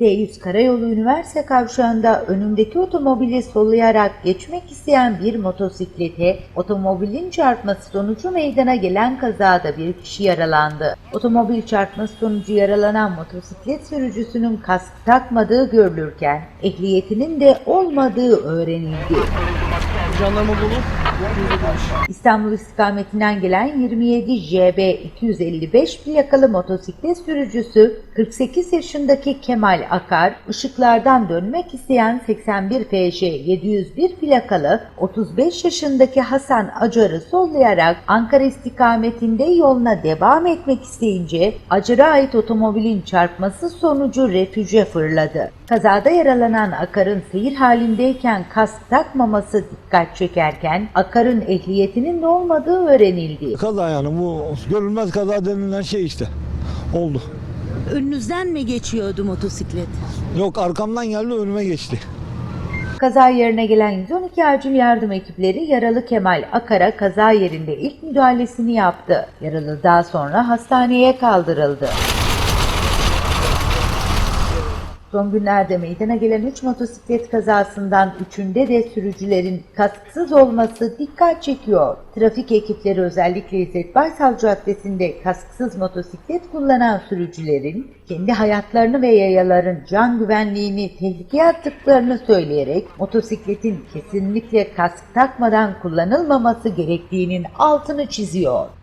D100 Karayolu Üniversite Kavşağı'nda önündeki otomobili sollayarak geçmek isteyen bir motosiklete otomobilin çarpması sonucu meydana gelen kazada bir kişi yaralandı. Otomobil çarpması sonucu yaralanan motosiklet sürücüsünün kask takmadığı görülürken ehliyetinin de olmadığı öğrenildi. Jandarma bulup İstanbul istikametinden gelen 27 JB 255 plakalı motosiklet sürücüsü 48 yaşındaki Kemal Akar, ışıklardan dönmek isteyen 81 FJ 701 plakalı 35 yaşındaki Hasan Acar'ı sollayarak Ankara istikametinde yoluna devam etmek isteyince Acar'a ait otomobilin çarpması sonucu refüje fırladı. Kazada yaralanan Akar'ın seyir halindeyken kask takmaması dikkat çekerken Akar'ın ehliyetinin de olmadığı öğrenildi. Kaza yani bu görülmez kaza denilen şey işte. Oldu. Önünüzden mi geçiyordu motosiklet? Yok arkamdan geldi önüme geçti. Kaza yerine gelen 112 acil yardım ekipleri yaralı Kemal Akar'a kaza yerinde ilk müdahalesini yaptı. Yaralı daha sonra hastaneye kaldırıldı. Son günlerde meydana gelen 3 motosiklet kazasından 3'ünde de sürücülerin kasksız olması dikkat çekiyor. Trafik ekipleri özellikle İzzet Baysal Caddesi'nde kasksız motosiklet kullanan sürücülerin kendi hayatlarını ve yayaların can güvenliğini tehlikeye attıklarını söyleyerek motosikletin kesinlikle kask takmadan kullanılmaması gerektiğinin altını çiziyor.